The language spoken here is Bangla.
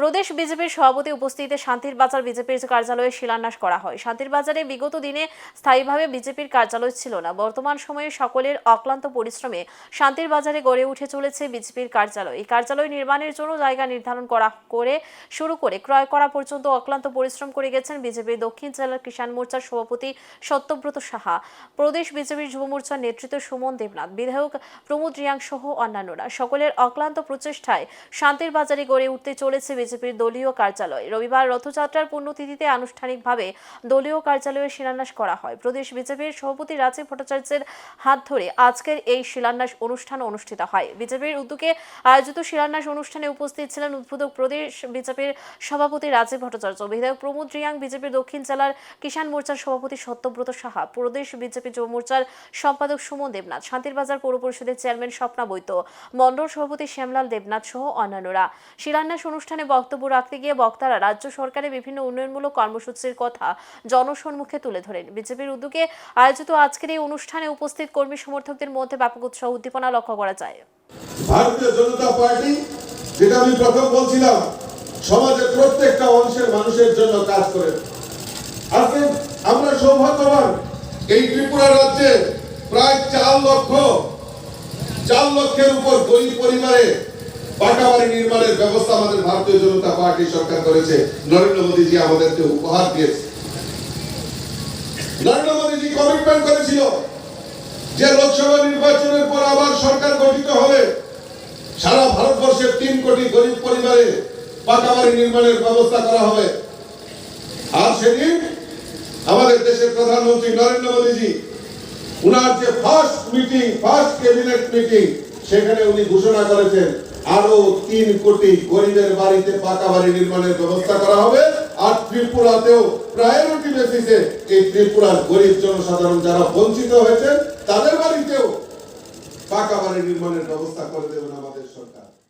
প্রদেশ বিজেপির সভাপতি উপস্থিতিতে শান্তির বাজার বিজেপির কার্যালয়ে শিলান্যাস করা হয়। শান্তির বাজারে বিগত দিনে স্থায়ীভাবে বিজেপির কার্যালয় ছিল না। বর্তমান সময়ে সকলের অক্লান্ত পরিশ্রমে শান্তির বাজারে গড়ে উঠে চলেছে বিজেপির কার্যালয়। এই কার্যালয় নির্মাণের জন্য জায়গা নির্ধারণ করা করে শুরু করে ক্রয় করা পর্যন্ত অক্লান্ত পরিশ্রম করে গেছেন বিজেপির দক্ষিণ জেলার কিষাণ মোর্চার সভাপতি সত্যব্রত সাহা, প্রদেশ বিজেপির যুব মোর্চার নেতৃত্ব সুমন দেবনাথ, বিধায়ক প্রমোদ রিয়াং সহ অন্যান্যরা। সকলের অক্লান্ত প্রচেষ্টায় শান্তির বাজারে গড়ে উঠতে চলেছে বিজেপির দলীয় কার্যালয়। রবিবার রথযাত্রার পুণ্যতিথিতে আনুষ্ঠানিকভাবে দলীয় কার্যালয়ে শিলান্যাস করা হয়। প্রদেশ বিজেপির সভাপতি রাজীব ভট্টাচার্যের হাত ধরে আজকের এই শিলান্যাস অনুষ্ঠান অনুষ্ঠিত হয়। বিজেপির উদ্যোগে আয়োজিত শিলান্যাস অনুষ্ঠানে উপস্থিত ছিলেন উদ্বোধক প্রদেশ বিজেপির সভাপতি রাজীব ভট্টাচার্য, বিধায়ক প্রমোদ রিয়াং, বিজেপির দক্ষিণ জেলার কিষাণ মোর্চার সভাপতি সত্যব্রত সাহা, প্রদেশ বিজেপি যুব মোর্চার সম্পাদক সুমন দেবনাথ শান্তিরবাজার পৌর পরিষদের চেয়ারম্যান স্বপ্না বৈদ্য মণ্ডল সভাপতি শ্যামলাল দেবনাথ সহ অন্যান্যরা। শিলান্যাস অনুষ্ঠানে বক্তব্য রাখতে গিয়ে বক্তারা রাজ্য সরকারের বিভিন্ন উন্নয়নমূলক কর্মসূচির কথা জনসম্মুখে তুলে ধরেন। বিজেপির উদ্যোগে আয়োজিত আজকের এই অনুষ্ঠানে উপস্থিত কর্মী সমর্থকদের মধ্যে ব্যাপক উৎসাহ উদ্দীপনা লক্ষ্য করা যায়। ভারতীয় জনতা পার্টি, যেটা আমি প্রথম বলছিলাম, সমাজের প্রত্যেকটা অংশের মানুষের জন্য কাজ করে। আজকে আমরা সৌভাগ্যবান, এই ত্রিপুরা রাজ্যে প্রায় চার লক্ষ, চার লক্ষের উপর গরিব পরিবারে পাকা নির্মাণের ব্যবস্থা আমাদের ভারতীয় জনতা পার্টি সরকার করেছে। নরেন্দ্র মোদীজি আমাদেরকে উপহার দিয়েছে। নরেন্দ্র মোদীজি কমিটমেন্ট করেছিল যে লোকসভা নির্বাচনের পর আবার সরকার গঠিত হবে। সারা ভারতবর্ষের তিন কোটি গরিব পরিবারে পাকা নির্মাণের ব্যবস্থা করা হবে। আর সেদিন আমাদের দেশের প্রধানমন্ত্রী নরেন্দ্র মোদীজি, উনার যে first meeting first cabinet meeting সেখানে উনি ঘোষণা করেছেন আরও তিন কোটি গরিবের বাড়িতে পাকা বাড়ি নির্মাণের ব্যবস্থা করা হবে। আর ত্রিপুরাতেও প্রায়োরিটি বেসিসে এই ত্রিপুরার গরিব জনসাধারণ যারা বঞ্চিত হয়েছে তাদের বাড়িতেও পাকা বাড়ি নির্মাণের ব্যবস্থা করে দেবেন আমাদের সরকার।